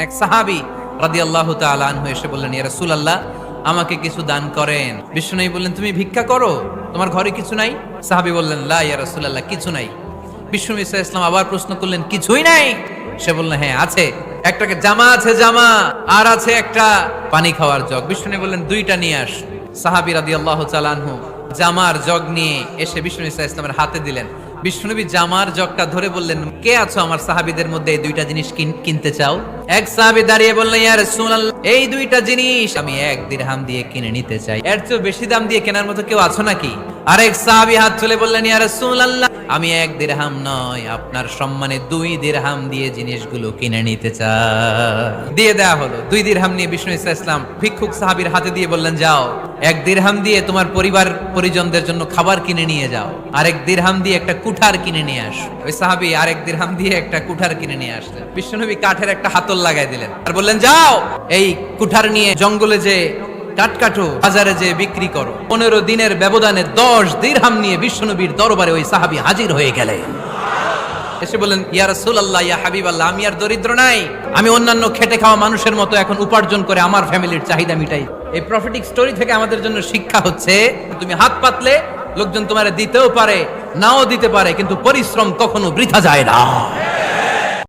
এক সাহাবি রাদিয়াল্লাহু তাআলা আনহু এসে বললেন, ইয়া রাসূলুল্লাহ, আমাকে কিছু দান করেন। বিষ্ণু বললেন, তুমি ভিক্ষা করো? তোমার ঘরে কিছু নাই? সাহাবী বললেন, লা, ইয়া রাসূলুল্লাহ, কিছু নাই। বিষ্ণু ইসা ইসলাম আবার প্রশ্ন করলেন, কিছুই নাই? সে বললেন হ্যাঁ আছে। একটাকে জামা আছে, জামা, আর আছে একটা পানি খাওয়ার জগ। বিষ্ণু বললেন, দুইটা নিয়ে আস। সাহাবী রাদিয়াল্লাহু তাআলা আনহু জামার জগ নিয়ে এসে বিষ্ণু ইসা ইসলামের হাতে দিলেন। বিষ্ণুনবী জামার জগটা ধরে বললেন, কে আছো আমার সাহাবিদের মধ্যে এই দুইটা জিনিস কিন- কিনতে চাও? এক সাহাবি দাঁড়িয়ে বললেন ইয়া রাসূলুল্লাহ, এই দুইটা জিনিস আমি এক দিরহাম দিয়ে কিনে নিতে চাই। এর চেয়ে বেশি দাম দিয়ে কেনার মতো কেউ আছো নাকি? আরেক সাহাবি হাত তুলে বললেন, ইয়া রাসূলুল্লাহ আমি এক দেড়হাম নয়, আপনার সম্মানে দুই দেড়হাম দিয়ে জিনিসগুলো কিনে নিতে চাই। দিয়ে দেয়া হলো। দুই দিরহাম নিয়ে বিষ্ণু ইসা ইসলাম ভিক্ষুক সাহাবীর হাতে দিয়ে বললেন, যাও, এক দেড়হাম দিয়ে তোমার পরিবার পরিজনদের জন্য খাবার কিনে নিয়ে যাও। আরেক দেড়হাম দিয়ে একটা কুঠার কিনে নিয়ে আস। ওই সাহাবি আরেক দিরহাম দিয়ে একটা কুঠার কিনে নিয়ে আসলেন। বিষ্ণুনবী কাঠের একটা হাতল লাগাই দিলেন। আর বললেন, যাও, এই কুঠার নিয়ে জঙ্গলে যে কাঠ কাটো বাজারে যে বিক্রি করো। পনেরো দিনের ব্যবধানে দশ দিরহাম নিয়ে বিষ্ণুনবীর দরবারে ওই সাহাবী হাজির হয়ে গেলেন এসে বলেন ইয়া রাসূলুল্লাহ, ইয়া হাবিবাল্লাহ, আমি আর দরিদ্র নাই। আমি অন্যান্য খেটে খাওয়া মানুষের মতো এখন উপার্জন করে আমার ফ্যামিলির চাহিদা মিটাই। এই প্রফিটিক স্টোরি থেকে আমাদের জন্য শিক্ষা হচ্ছে, তুমি হাত পাতলে, লোকজন তোমার দিতেও পারে, নাও দিতে পারে, কিন্তু পরিশ্রম কখনো বৃথা যায় না।